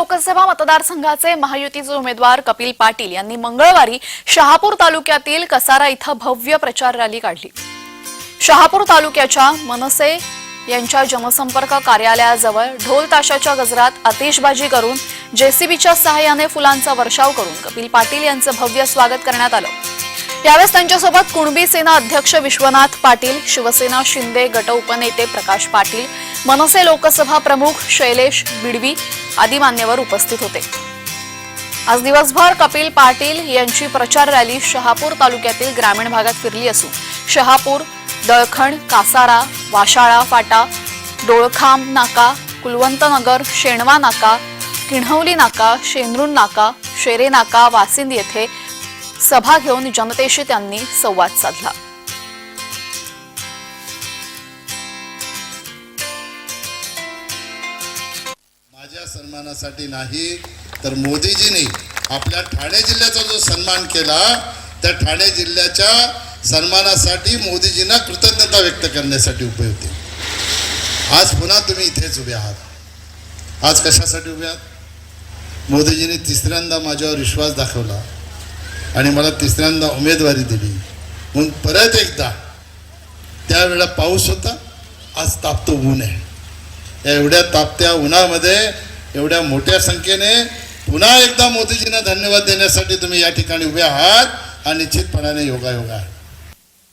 लोकसभा मतदारसंघाचे महायुतीचे उमेदवार कपिल पाटील यांनी मंगळवारी शहापूर तालुक्यातील कसारा इथं भव्य प्रचार रॅली काढली. शहापूर तालुक्याच्या मनसे यांच्या जनसंपर्क कार्यालयाजवळ ढोल ताशाच्या गजरात आतिषबाजी करून जेसीबीच्या सहाय्याने फुलांचा वर्षाव करून कपिल पाटील यांचं भव्य स्वागत करण्यात आलं. यावेळेस त्यांच्यासोबत कुणबी सेना अध्यक्ष विश्वनाथ पाटील शिवसेना शिंदे गट उपनेते प्रकाश पाटील मनसे लोकसभा प्रमुख शैलेश बिडवी आदी मान्यवर उपस्थित होते. आज दिवसभर कपिल पाटील यांची प्रचार रॅली शहापूर तालुक्यातील ग्रामीण भागात फिरली असून शहापूर दळखण कासारा वाशाळा फाटा डोळखांब नाका कुलवंतनगर शेणवा नाका किण्हवली नाका शेंद्रुण नाका शेरे नाका वासिंद येथे सभा घेऊन जनतेशी त्यांनी संवाद साधला. माझ्या सन्मानासाठी नाही तर मोदीजींनी आपल्या ठाणे जिल्ह्याचा जो सन्मान केला त्या ठाणे जिल्ह्याच्या सन्मानासाठी मोदीजींना कृतज्ञता व्यक्त करण्यासाठी उभे होते आज पुन्हा तुम्ही इथेच उभे आहात. आज कशासाठी उभे आहात? मोदीजींनी तिसऱ्यांदा माझ्यावर विश्वास दाखवला आणि मला तिसऱ्यांदा उमेदवारी दिली. म्हणून परत एकदा त्यावेळेला पाऊस होता आज तापतो ऊन आहे या एवढ्या तापत्या उन्हामध्ये एवढ्या मोठ्या संख्येने पुन्हा एकदा मोदीजींना धन्यवाद देण्यासाठी तुम्ही या ठिकाणी उभे आहात हा निश्चितपणाने योगायोग आहे.